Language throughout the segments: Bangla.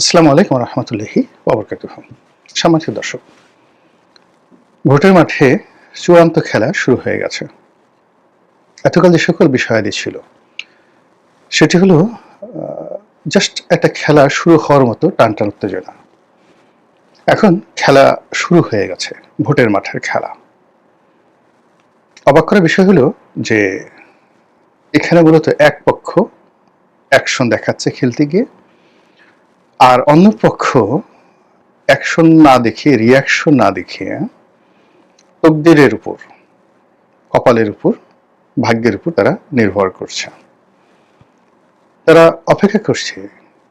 আসসালামু আলাইকুম রহমতুল্লাহি ওবরকাত সম্মানিত দর্শক, ভোটের মাঠে চূড়ান্ত খেলা শুরু হয়ে গেছে। এতকাল যে সকল বিষয়াদি ছিল, সেটি হলো জাস্ট একটা খেলা শুরু হওয়ার মতো টান টান উত্তেজনা। এখন খেলা শুরু হয়ে গেছে, ভোটের মাঠের খেলা। অবাক করার বিষয় হলো যে, এখানে মূলত এক পক্ষ অ্যাকশন দেখাচ্ছে খেলতে গিয়ে আর অন্য পক্ষ অ্যাকশন না দেখিয়ে রিয়াকশন না দেখে তকদিরের উপর, কপালের উপর, ভাগ্যের উপর তারা নির্ভর করছে। তারা অপেক্ষা করছে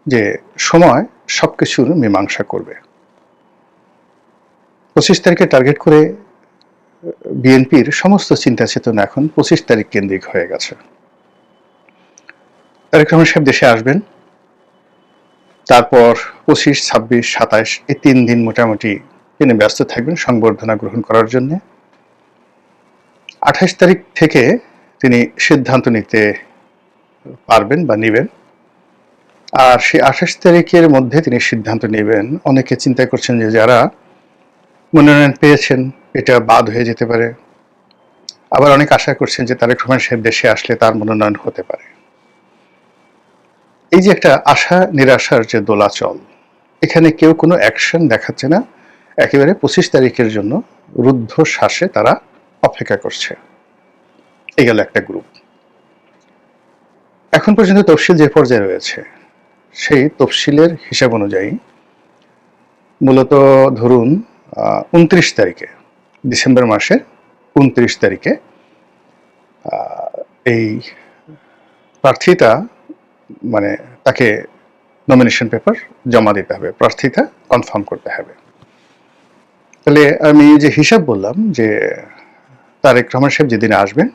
যে সময় সবকিছুর মীমাংসা করবে। পঁচিশ তারিখে টার্গেট করে বিএনপির সমস্ত চিন্তা চেতনা এখন পঁচিশ তারিখ কেন্দ্রিক হয়ে গেছে। তারেক রহমান সাহেব দেশে আসবেন। তারপর পঁচিশ, ছাব্বিশ সাতাশ এই তিন দিন মোটামুটি তিনি ব্যস্ত থাকবেন সংবর্ধনা গ্রহণ করার জন্য। আঠাশ তারিখ থেকে তিনি সিদ্ধান্ত নিতে পারবেন বা নেবেন। আর সেই আঠাশ তারিখের মধ্যে তিনি সিদ্ধান্ত নেবেন। অনেকে চিন্তা করছেন যে যারা মনোনয়ন পেয়েছেন, এটা বাদ হয়ে যেতে পারে। আবার অনেক আশা করছেন যে তারেক রহমান সাহেব দেশে আসলে তার মনোনয়ন হতে পারে। এই যে একটা আশা নিরাশার যে দোলাচল, এখানে কেউ কোনো অ্যাকশন দেখাচ্ছে না। একেবারে পঁচিশ তারিখের জন্য রুদ্ধ শ্বাসে তারা অপেক্ষা করছে। এই গেল একটা গ্রুপ এখন পর্যন্ত তফসিল যে পর্যায়ে রয়েছে, সেই তফসিলের হিসাব অনুযায়ী মূলত ধরুন উনত্রিশ তারিখে, ডিসেম্বর মাসের উনত্রিশ তারিখে এই প্রার্থীতা মানে তাকে নমিনেশন পেপার জমা দিতে হবে, প্রার্থীতা কনফার্ম করতে হবে। তাহলে আমি যে হিসাব বললাম যে তারেক রহমান সাহেব যেদিন আসবেন,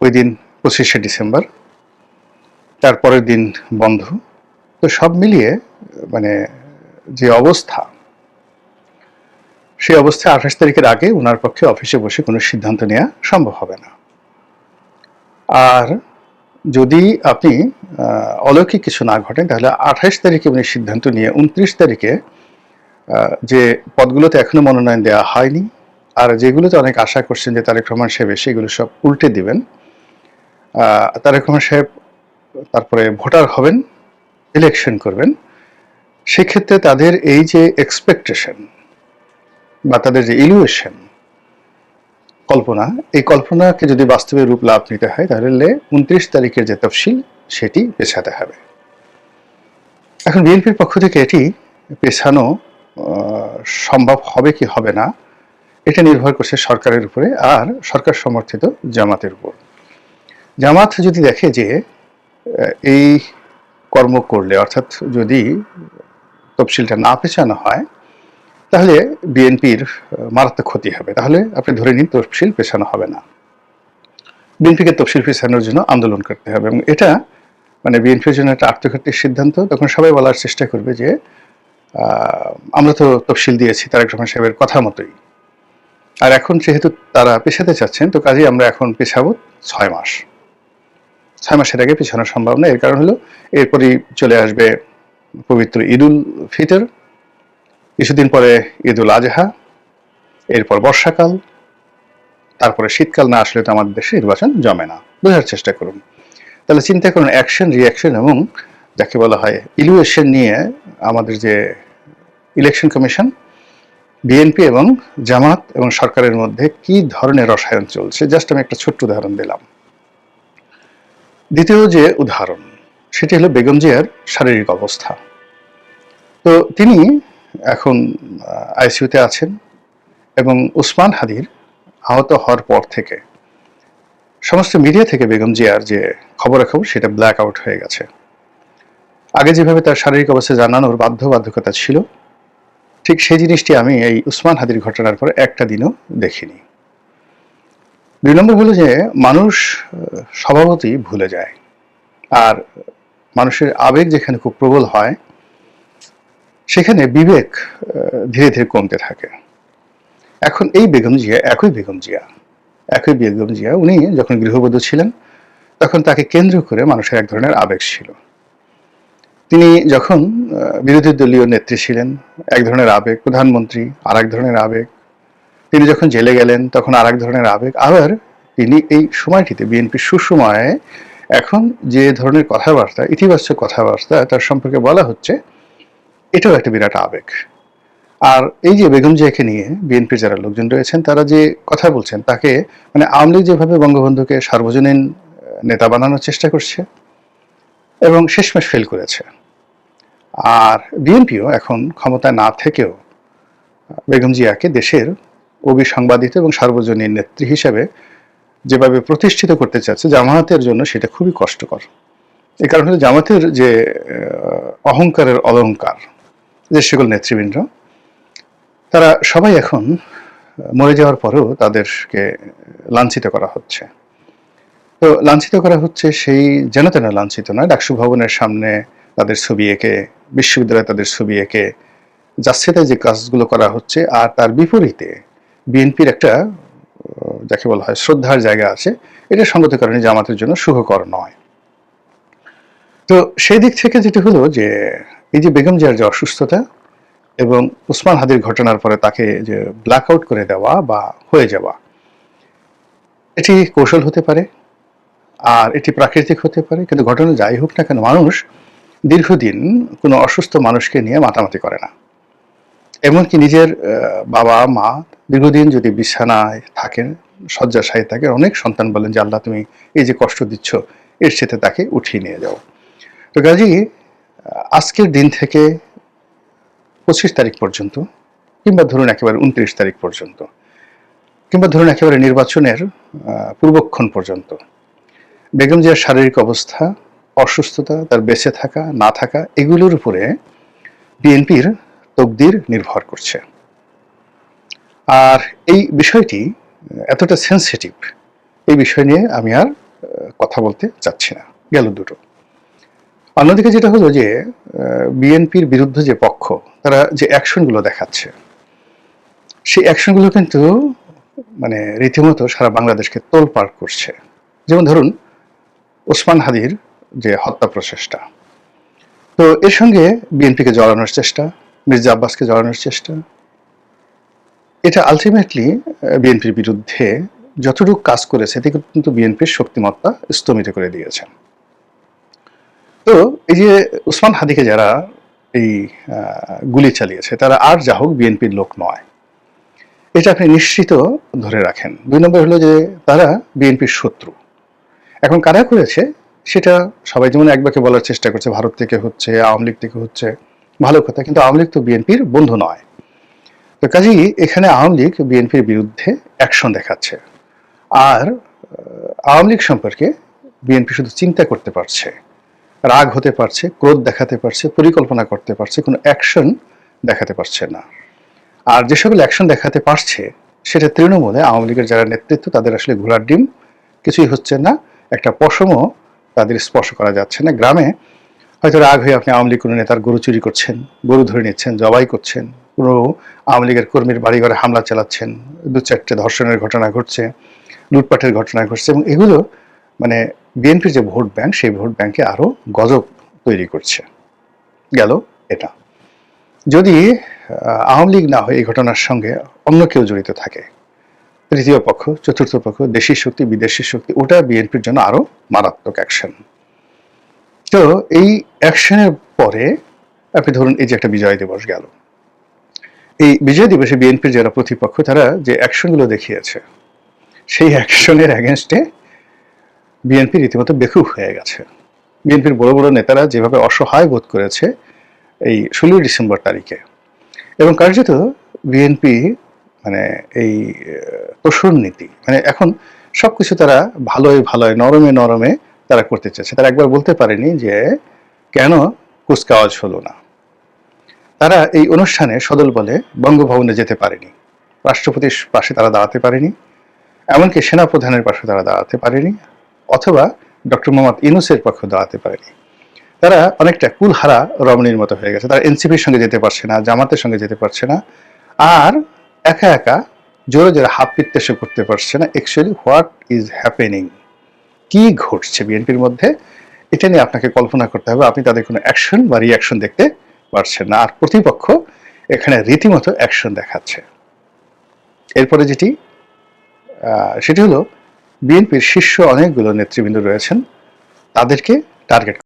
ওই দিন পঁচিশে ডিসেম্বর তারপরের দিন বন্ধ। তো সব মিলিয়ে মানে যে অবস্থা, সেই অবস্থায় আঠাশ তারিখের আগে ওনার পক্ষে অফিসে বসে কোনো সিদ্ধান্ত নেওয়া সম্ভব হবে না। আর যদি আপনি অলৌকিক কিছু না ঘটেন, তাহলে আঠাশ তারিখে উনি সিদ্ধান্ত নিয়ে উনত্রিশ তারিখে যে পদগুলোতে এখনও মনোনয়ন দেওয়া হয়নি, আর যেগুলোতে অনেক আশা করছেন যে তারেক রহমান সাহেব সেগুলো সব উল্টে দিবেন তারেক রহমান সাহেব তারপরে ভোটার হবেন ইলেকশন করবেন, সেক্ষেত্রে তাদের এই যে এক্সপেকটেশন বা তাদের যে ইলুয়েশন কল্পনা, এই কল্পনাকে যদি বাস্তবে রূপ লাভ নিতে হয়, তাহলে উনত্রিশ তারিখের যে তফসিল, সেটি পেছাতে হবে। এখন বিএনপির পক্ষ থেকে এটি পেছানো সম্ভব হবে কি হবে না, এটা নির্ভর করছে সরকারের উপরে আর সরকার সমর্থিত জামাতের উপর। জামাত যদি দেখে যে এই কর্ম করলে, অর্থাৎ যদি তফসিলটা না পেছানো হয় তাহলে বিএনপির মারাত্মক ক্ষতি হবে। তাহলে আপনি ধরে নিন তফসিল পেছানো হবে না। বিএনপিকে তফসিল পেছানোর জন্য আন্দোলন করতে হবে এবং এটা মানে বিএনপির জন্য একটা আত্মঘাতীর সিদ্ধান্ত। তখন সবাই বলার চেষ্টা করবে যে আমরা তো তফসিল দিয়েছি তারেক রহমান সাহেবের কথা মতোই। আর এখন যেহেতু তারা পেছাতে চাচ্ছেন, তো কাজেই আমরা এখন পেছাবো ছয় মাস। ছয় মাসের আগে পেছানো সম্ভব না। এর কারণ হলো, এরপরই চলে আসবে পবিত্র ঈদুল ফিতর। কিছুদিন পরে ঈদুল আজহা, এরপর বর্ষাকাল, তারপরে শীতকাল, না আসলে তো আমাদের দেশে নির্বাচন জমে না। বোঝার চেষ্টা করুন। তাহলে চিন্তা করুন অ্যাকশন রিয়াকশন এবং যাকে বলা হয় ইলুয়েশন নিয়ে আমাদের যে ইলেকশন কমিশন বিএনপি এবং জামাত এবং সরকারের মধ্যে কি ধরনের রসায়ন চলছে? জাস্ট আমি একটা ছোট্ট উদাহরণ দিলাম। দ্বিতীয় যে উদাহরণ, সেটি হলো বেগম জিয়ার শারীরিক অবস্থা। তো তিনি এখন আইসিউতে আছেন এবং উসমান হাদির আহত হওয়ার পর থেকে সমস্ত মিডিয়া থেকে বেগম জিয়ার যে খবরাখবর, সেটা ব্ল্যাক আউট হয়ে গেছে। আগে যেভাবে তার শারীরিক অবস্থা জানানোর বাধ্যবাধকতা ছিল, ঠিক সেই জিনিসটি আমি এই উসমান হাদির ঘটনার পর একটা দিনও দেখিনি। দুই নম্বর হলো যে মানুষ স্বভাবতই ভুলে যায়। আর মানুষের আবেগ যেখানে খুব প্রবল হয় সেখানে বিবেক ধীরে ধীরে কমতে থাকে। এখন এই বেগম জিয়া একই বেগম জিয়া। একই বেগম জিয়া, উনি যখন গৃহবধূ ছিলেন, তখন তাকে কেন্দ্র করে মানুষের এক ধরনের আবেগ ছিল। তিনি যখন বিরোধী দলীয় নেত্রী ছিলেন, এক ধরনের আবেগ, প্রধানমন্ত্রী আর এক ধরনের আবেগ, তিনি যখন জেলে গেলেন, তখন আর এক ধরনের আবেগ, আবার তিনি এই সময়টিতে বিএনপির সুসময়ে এখন যে ধরনের কথাবার্তা, ইতিবাচক কথাবার্তা, তার সম্পর্কে বলা হচ্ছে এটাও একটা বিরাট আবেগ। আর এই যে বেগম জিয়াকে নিয়ে বিএনপির যারা লোকজন রয়েছেন, তারা যে কথা বলছেন, তাকে মানে আওয়ামী লীগ যেভাবে বঙ্গবন্ধুকে সার্বজনীন নেতা বানানোর চেষ্টা করছে এবং শেষমেশ ফেল করেছে। আর বিএনপিও এখন ক্ষমতায় না থেকেও বেগম জিয়াকে দেশের অবিসংবাদিত এবং সার্বজনীন নেত্রী হিসেবে যেভাবে প্রতিষ্ঠিত করতে চাচ্ছে জামায়াতের জন্য সেটা খুবই কষ্টকর। এই কারণে জামাতের যে অহংকারের অলংকার যে সকল নেতৃবৃন্দ, তারা সবাই এখন মরে যাওয়ার পরেও তাদেরকে লাঞ্ছিত করা হচ্ছে। তো লাঞ্ছিত করা হচ্ছে সেই যেন তেন লাঞ্ছিত নয়, ডাকসু ভবনের সামনে তাদের ছবি এঁকে, বিশ্ববিদ্যালয়ে তাদের ছবি এঁকে যাচ্ছে তাই যে কাজগুলো করা হচ্ছে আর তার বিপরীতে বিএনপির একটা যাকে বলা হয় শ্রদ্ধার জায়গা আছে, এটা সঙ্গত কারণে জামাতের জন্য সুখকর নয়। তো সেই দিক থেকে যেটা হলো যে এই যে বেগম জিয়ার যে অসুস্থতা এবং উসমান হাদির ঘটনার পরে তাকে যে ব্ল্যাক আউট করে দেওয়া বা হয়ে যাওয়া, এটি কৌশল হতে পারে আর এটি প্রাকৃতিক হতে পারে, কিন্তু ঘটনা যাই হোক না কেন মানুষ দীর্ঘদিন কোনো অসুস্থ মানুষকে নিয়ে মাতামাতি করে না। এমনকি নিজের বাবা, মা দীর্ঘদিন যদি বিছানায় থাকেন, শয্যাশায়ী থাকেন অনেক সন্তান বলেন যে, আল্লাহ, তুমি এই যে কষ্ট দিচ্ছ, এর সাথে তাকে উঠিয়ে নিয়ে যাও। তো কাজী আজকের দিন থেকে পঁচিশ তারিখ পর্যন্ত কিংবা ধরুন একেবারে উনত্রিশ তারিখ পর্যন্ত কিংবা ধরুন একেবারে নির্বাচনের পূর্বক্ষণ পর্যন্ত, বেগম জিয়ার শারীরিক অবস্থা, অসুস্থতা, তার বেঁচে থাকা, না থাকা, এগুলোর উপরে বিএনপির তকদির নির্ভর করছে। আর এই বিষয়টি এতটা সেন্সিটিভ এই বিষয় নিয়ে আমি আর কথা বলতে চাচ্ছি না। গেল দুটো। অন্যদিকে যেটা হলো যে বিএনপির বিরুদ্ধে যে পক্ষ, তারা যে অ্যাকশনগুলো দেখাচ্ছে, সেই অ্যাকশনগুলো কিন্তু মানে রীতিমতো সারা বাংলাদেশকে তোলপাড় করছে। যেমন ধরুন, ওসমান হাদির যে হত্যা প্রচেষ্টা। তো এর সঙ্গে বিএনপিকে জড়ানোর চেষ্টা, মির্জা আব্বাসকে জড়ানোর চেষ্টা। এটা আলটিমেটলি বিএনপির বিরুদ্ধে যতটুকু কাজ করেছে, এতে কিন্তু বিএনপির শক্তিমত্তা স্তমিত করে দিয়েছে। তো এই যে উসমান হাদিকে যারা এই গুলি চালিয়েছে, তারা আর যা হোক বিএনপির লোক নয়। এটা আপনি নিশ্চিত ধরে রাখেন। দুই নম্বর হলো যে তারা বিএনপির শত্রু। এখন কারা করেছে, সেটা সবাই যেমন একবাকে বলার চেষ্টা করছে, ভারত থেকে হচ্ছে, আওয়ামী লীগ থেকে হচ্ছে, ভালো কথা, কিন্তু আওয়ামী লীগ তো বিএনপির বন্ধু নয়। তো কাজেই এখানে আওয়ামী লীগ বিএনপির বিরুদ্ধে অ্যাকশন দেখাচ্ছে। আর, আওয়ামী লীগ সম্পর্কে বিএনপি শুধু চিন্তা করতে পারছে। রাগ হতে পারছে, ক্রোধ দেখাতে পারছে, পরিকল্পনা করতে পারছে, কোনো অ্যাকশন দেখাতে পারছে না। আর যে সকল অ্যাকশন দেখাতে পারছে, সেটা তৃণমূলে, আওয়ামী লীগের যারা নেতৃত্ব, তাদের আসলে ঘোলার ডিম। কিছুই হচ্ছে না, একটা পশমও তাদের স্পর্শ করা যাচ্ছে না। গ্রামে হয়তো রাগ হয়ে আপনি আওয়ামী লীগ কোনো নেতার গরু চুরি করছেন, গরু ধরে নিচ্ছেন, জবাই করছেন, কোনো আওয়ামী লীগের কর্মীর বাড়িঘরে হামলা চালাচ্ছেন দু চারটে ধর্ষণের ঘটনা ঘটছে, লুটপাটের ঘটনা ঘটছে এবং এগুলো মানে বিএনপির যে ভোট ব্যাংক, সেই ভোট ব্যাংকে আরও গজব তৈরি করছে। গেল এটা। যদি আওয়ামী লীগ না হয় এই ঘটনার সঙ্গে অন্য কেউ জড়িত থাকে, তৃতীয় পক্ষ, চতুর্থ পক্ষ, দেশি শক্তি, বিদেশি শক্তি, ওটা বিএনপির জন্য আরও মারাত্মক অ্যাকশন তো এই অ্যাকশনের পরে আপনি ধরুন এই যে একটা বিজয় দিবস গেল। এই বিজয় দিবসে বিএনপির যারা প্রতিপক্ষ, তারা যে অ্যাকশনগুলো দেখিয়েছে, সেই অ্যাকশনের অ্যাগেনস্টে বিএনপি রীতিমতো বেকুব হয়ে গেছে। বিএনপির বড় বড় নেতারা যেভাবে অসহায় বোধ করেছে এই ষোলোই ডিসেম্বর তারিখে। এবং কার্যত বিএনপি মানে এই তোষণ নীতি মানে এখন সবকিছু তারা ভালোই ভালোই নরমে নরমে তারা করতে চাচ্ছে তারা একবার বলতে পারেনি যে কেন কুচকাওয়াজ হলো না। তারা এই অনুষ্ঠানে সদল বলে বঙ্গভবনে যেতে পারেনি। রাষ্ট্রপতির পাশে তারা দাঁড়াতে পারেনি। এমনকি সেনাপ্রধানের পাশে তারা দাঁড়াতে পারেনি। অথবা ডক্টর মোহাম্মদ ইনুসের পক্ষে দাঁড়াতে পারেনি। তারা অনেকটা কুলহারা রমণীর মতো হয়ে গেছে। তারা এনসিপির সঙ্গে যেতে পারছে না, জামাতের সঙ্গে যেতে পারছে না। আর একা একা জোরে জোরে হাত পিত্তেসে করতে পারছে না। অ্যাকচুয়ালি হোয়াট ইজ হ্যাপেনিং কি ঘটছে বিএনপির মধ্যে? এটা নিয়ে আপনাকে কল্পনা করতে হবে। আপনি তাদের কোনো অ্যাকশন বা রিয়াকশন দেখতে পারছেন না। আর প্রতিপক্ষ এখানে রীতিমতো অ্যাকশন দেখাচ্ছে। এরপরে যেটি সেটি হলো বিএনপির শীর্ষ অনেকগুলো নেতৃবৃন্দ রয়েছেন তাদেরকে টার্গেট